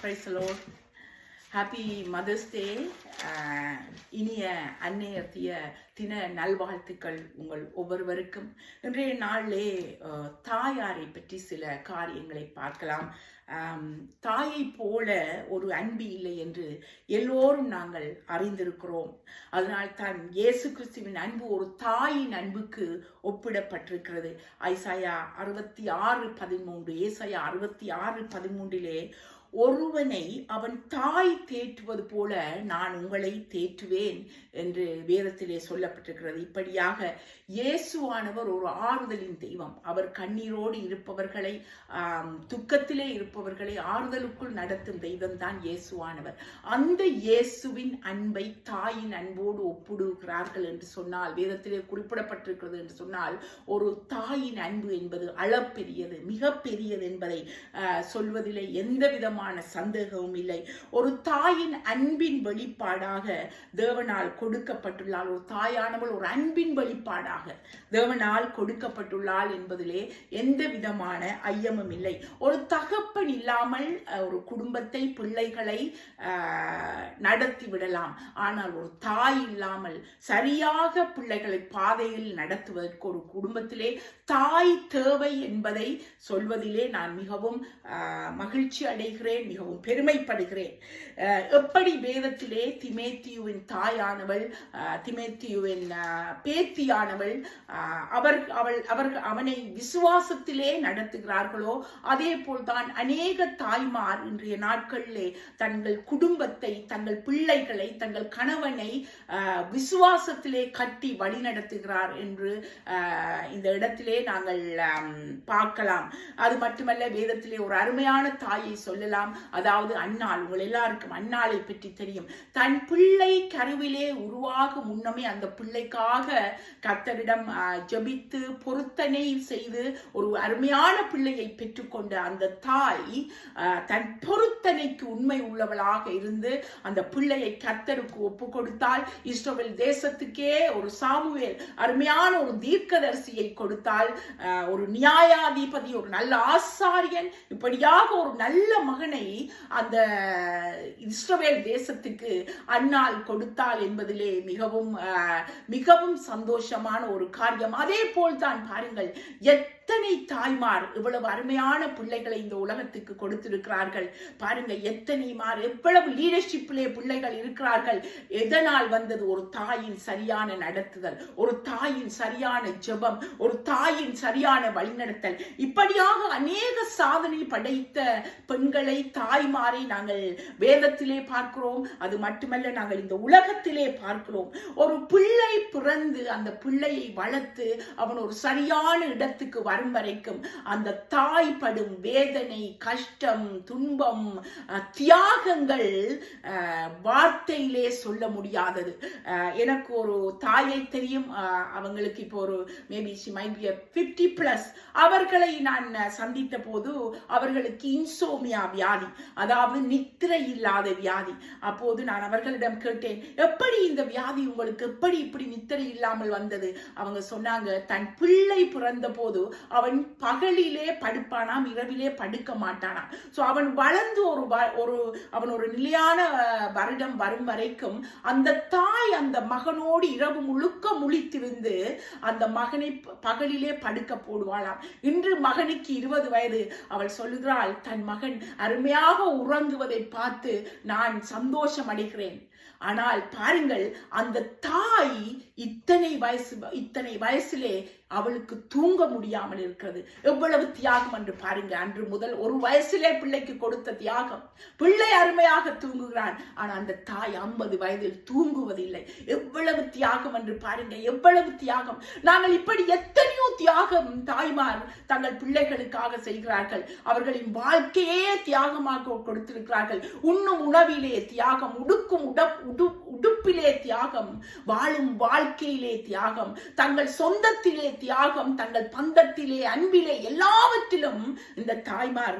Praise lord happy Mother's Day இனிய அன்னையத்திய தின நல்வாழ்த்துக்கள் உங்கள் ஒவ்வொருவருக்கும். இன்றைய நாளிலே தாயாரை பற்றி சில காரியங்களை பார்க்கலாம். தாயை போல ஒரு அன்பு இல்லை என்று எல்லோரும் நாங்கள் அறிந்திருக்கிறோம். அதனால் தான் இயேசு கிறிஸ்துவின் அன்பு ஒரு தாயின் அன்புக்கு ஒப்பிடப்பட்டிருக்கிறது. ஐசாயா அறுபத்தி ஆறு பதிமூன்று ஏசாயா அறுபத்தி ஆறு பதிமூன்றிலே ஒருவனை அவன் தாய் தேற்றுவது போல நான் உங்களை தேற்றுவேன் என்று வேதத்திலே சொல்லப்பட்டிருக்கிறது. இப்படியாக இயேசுவானவர் ஒரு ஆறுதலின் தெய்வம். அவர் கண்ணீரோடு இருப்பவர்களை துக்கத்திலே இருப்பவர்களை ஆறுதலுக்குள் நடத்தும் தெய்வம் தான் இயேசுவானவர். அந்த இயேசுவின் அன்பை தாயின் அன்போடு ஒப்பிடுகிறார்கள் என்று சொன்னால் வேதத்திலே குறிப்பிடப்பட்டிருக்கிறது என்று சொன்னால் ஒரு தாயின் அன்பு என்பது அளப்பெரியது மிகப்பெரியது என்பதை சொல்வதிலே எந்த விதமான விதமான சந்தேகமும் இல்லை. ஒரு தாயின் அன்பின் வெளிப்பாடாக தேவனால் கொடுக்கப்பட்டுள்ளாள் ஒரு தாயானவள் ஒரு அன்பின் வெளிப்பாடாக தேவனால் கொடுக்கப்பட்டுள்ளாள் என்பதிலே எந்த விதமான ஐயமும் இல்லை. ஒரு தகப்பன் இல்லாமல் ஒரு குடும்பத்தை பிள்ளைகளை நடத்தி விடலாம். ஆனால் ஒரு தாய் இல்லாமல் சரியாக பிள்ளைகளை பாதையில் நடத்துவதற்கு ஒரு குடும்பத்திலே தாய் தேவை என்பதை சொல்வதிலே நான் மிகவும் மகிழ்ச்சி அடைகிறேன். மிகவும் பெருமைப்படுகிறேன். எப்படி வேதத்திலே திமேத்தியுவின் தாயானவள் திமேத்தியுவின் பேத்தியானவள் அவர் அவள் அவர் அவனை விசுவாசத்திலே நடத்துகிறார்களோ அதே போல்தான் அநேக தாய்மார் இன்றைய நாட்களிலே தங்கள் குடும்பத்தை தங்கள் பிள்ளைகளை தங்கள் கணவனை விசுவாசத்திலே கட்டி வழிநடத்துகிறார் என்று இந்த இடத்திலே நாங்கள் பார்க்கலாம். அது மட்டுமல்ல வேதத்திலே ஒரு அருமையான தாயை சொல்லலாம். அதாவது அன்னாள் உங்கள் எல்லாருக்கும் அன்னாளை பற்றி தெரியும். தன் பிள்ளை கருவிலே உருவாகும் முன்னமே அந்த பிள்ளைக்காக கத்தரிடம் ஜபித்து பொருத்தனை செய்து ஒரு அருமையான பிள்ளையை பெற்றுக்கொண்ட அந்த தாய் தன் பொருத்தனைக்கு உண்மை உள்ளவளாக இருந்து அந்த பிள்ளையை கர்த்தருக்கு ஒப்பு கொடுத்தால் இஸ்ரோவேல் தேசத்துக்கே ஒரு சாமுவேல் அருமையான ஒரு தீர்க்கதரிசியை கொடுத்தால் ஒரு நியாயாதிபதி ஒரு நல்ல ஆசாரியன் இப்படியாக ஒரு நல்ல மகன் அந்த இஸ்ரவேல் தேசத்துக்கு அன்னால் கொடுத்தாள் என்பதிலே மிகவும் மிகவும் சந்தோஷமான ஒரு காரியம். அதே போல்தான் பாருங்கள் எத் எத்தனை தாய்மார் இவ்வளவு அருமையான பிள்ளைகளை இந்த உலகத்துக்கு கொடுத்திருக்கிறார்கள்? பாருங்க எத்தனை மார் எவ்வளவு லீடர்ஷிப்பிலே பிள்ளைகள் இருக்கிறார்கள்? எதனால் வந்தது? ஒரு தாயின் சரியான நடத்துதல் ஒரு தாயின் சரியான ஜெபம் ஒரு தாயின் சரியான வழிநடத்தல். இப்படியாக அநேக சாதனை படைத்த பெண்களை தாய்மாரை நாங்கள் வேதத்திலே பார்க்கிறோம். அது மட்டுமல்ல நாங்கள் இந்த உலகத்திலே பார்க்கிறோம். ஒரு பிள்ளை பிறந்து அந்த பிள்ளையை வளர்த்து அவன் ஒரு சரியான இடத்துக்கு வரும் வரைக்கும் அந்த தாய் படும் வேதனை கஷ்டம் துன்பம் தியாகங்கள் வார்த்தையிலே சொல்ல முடியாதது. எனக்கு ஒரு தாயை தெரியும். அவங்களுக்கு இப்போ ஒரு maybe she might be fifty plus அவர்களை நான் சந்தித்த போது அவர்களுக்கு இன்சோமியா வியாதி அதாவது நித்திரை இல்லாத வியாதி. அப்போது நான் அவர்களிடம் கேட்டேன் எப்படி இந்த வியாதி உங்களுக்கு எப்படி இப்படி நித்திரை இல்லாமல் வந்தது? அவங்க சொன்னாங்க தன் பிள்ளை பிறந்த போது அவன் பகலிலே படுப்பானாம் இரவிலே படுக்க மாட்டானாம். சோ அவன் வளர்ந்து ஒரு வ- ஒரு அவன் ஒரு நிலையான வருடம் வரும் வரைக்கும் அந்த தாய் அந்த மகனோடு இரவு முழுக்க முழித்திருந்து அந்த மகனை பகலிலே படுக்க போடுவாளாம். இன்று மகனுக்கு இருபது வயது. அவள் சொல்லுகிறாள் தன் மகன் அருமையாக உறங்குவதை பார்த்து நான் சந்தோஷம் அடைகிறேன் ஆனால் பாருங்கள் அந்த தாய் இத்தனை வயசு இத்தனை வயசிலே அவளுக்கு தூங்க முடியாமல் இருக்கிறது. எவ்வளவு தியாகம் என்று பாருங்க அன்று முதல் ஒரு வயசிலே பிள்ளைக்கு கொடுத்த தியாகம். பிள்ளை அருமையாக தூங்குகிறான். ஆனால் அந்த தாய் ஐம்பது வயதில் தூங்குவதில்லை. எவ்வளவு தியாகம் என்று பாருங்க எவ்வளவு தியாகம். நாங்கள் இப்படி எத்தனையோ தியாகம் தாய்மார் தங்கள் பிள்ளைகளுக்காக செய்கிறார்கள். அவர்களின் வாழ்க்கையே தியாகமாக கொடுத்திருக்கிறார்கள். உண்ணும் உணவிலே தியாகம் உடுக்கும் உட உடு உடுப்பிலே தியாகம் வாழும் வாழ்க்கையிலே தியாகம். தங்கள் சொந்தத்திலே தியாகம் தங்கள் பந்தத்திலே அன்பிலே எல்லாவற்றிலும் இந்த தாய்மார்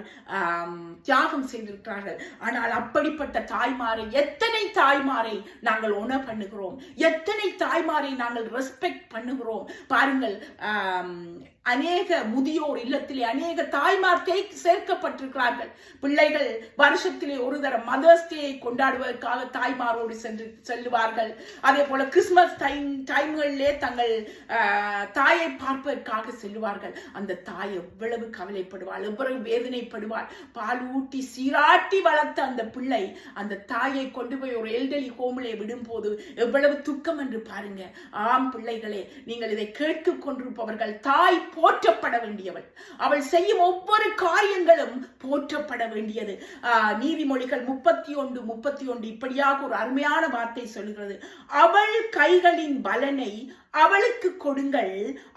தியாகம் செய்திருக்கிறார்கள். ஆனால் அப்படிப்பட்ட தாய்மாரை எத்தனை தாய்மாரை நாங்கள் உண பண்ணுகிறோம்? எத்தனை தாய்மாரை நாங்கள் ரெஸ்பெக்ட் பண்ணுகிறோம்? பாருங்கள் அநேக முதியோர் இல்லத்திலே அநேக தாய்மார் சேர்க்கப்பட்டிருக்கிறார்கள். பிள்ளைகள் வருஷத்திலே ஒரு தரம் மதர்ஸ் டேயை கொண்டாடுவதற்காக தாய்மாரோடு சென்று செல்லுவார்கள். அதே போல கிறிஸ்மஸ் டைம் டைம்களிலே தங்கள் தாயை பார்ப்பதற்காக செல்லுவார்கள். அந்த தாய் எவ்வளவு கவலைப்படுவாள் எவ்வளவு வேதனைப்படுவாள். பால் ஊட்டி சீராட்டி வளர்த்த அந்த பிள்ளை அந்த தாயை கொண்டு போய் ஒரு எல்டலி ஹோமிலே விடும்போது எவ்வளவு துக்கம் என்று பாருங்க. ஆம் பிள்ளைகளே நீங்கள் இதை கேட்டுக்கொண்டிருப்பவர்கள் தாய் போற்றப்பட வேண்டியவள். அவள் செய்யும் ஒவ்வொரு காரியங்களும் போற்றப்பட வேண்டியது. நீதிமொழிகள் முப்பத்தி ஒன்று முப்பத்தி ஒன்று இப்படியாக ஒரு அருமையான வார்த்தை சொல்கிறது. அவள் கைகளின் பலனை அவளுக்கு கொடுங்கள்.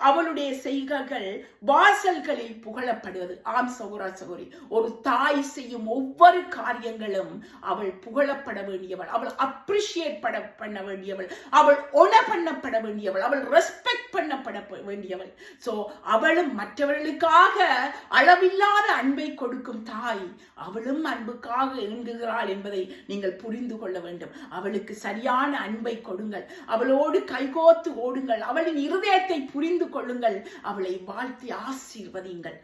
அவளுடைய செய்கைகள் வாசல்களில் புகழப்படுவது. ஆம் சகோரா சகோரி ஒரு தாய் செய்யும் ஒவ்வொரு காரியங்களும் அவள் புகழப்பட வேண்டியவள். அவள் அப்ரிஷியேட் பட பண்ண வேண்டியவள். அவள் ஒன பண்ணப்பட வேண்டியவள். அவள் ரெஸ்பெக்ட் பண்ணப்பட வேண்டியவள். ஸோ அவளும் மற்றவர்களுக்காக அளவில்லாத அன்பை கொடுக்கும் தாய் அவளும் அன்புக்காக இயங்குகிறாள் என்பதை நீங்கள் புரிந்து கொள்ள வேண்டும். அவளுக்கு சரியான அன்பை கொடுங்கள். அவளோடு கைகோத்து ஓடுங்கள். அவளின் இருதயத்தை புரிந்து கொள்ளுங்கள். அவளை வாழ்த்தி ஆசீர்வதிங்கள்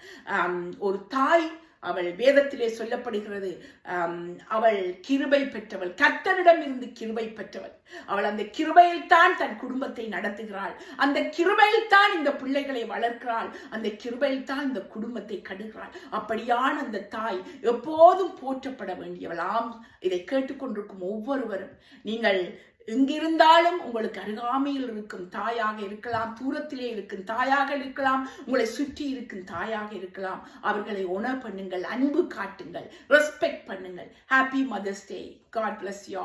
ஒரு தாய் அவள் வேதத்திலே சொல்லப்படுகிறது அவள் கிருபை பெற்றவள் கர்த்தரிடம் இருந்து கிருபை பெற்றவள். அவள் அந்த கிருபையில் தான் தன் குடும்பத்தை நடத்துகிறாள். அந்த கிருபையில் தான் இந்த பிள்ளைகளை வளர்க்கிறாள். அந்த கிருபையில் தான் இந்த குடும்பத்தை கடுகிறாள். அப்படியான அந்த தாய் எப்போதும் போற்றப்பட வேண்டியவள். ஆம் இதை கேட்டுக்கொண்டிருக்கும் ஒவ்வொருவரும். நீங்கள் எங்கிருந்தாலும் உங்களுக்கு அருகாமையில் இருக்கும் தாயாக இருக்கலாம் தூரத்திலே இருக்கும் தாயாக இருக்கலாம் உங்களை சுற்றி இருக்கும் தாயாக இருக்கலாம். அவர்களை உணர் பண்ணுங்கள் அன்பு காட்டுங்கள் ரெஸ்பெக்ட் பண்ணுங்கள். Happy Mother's Day God bless you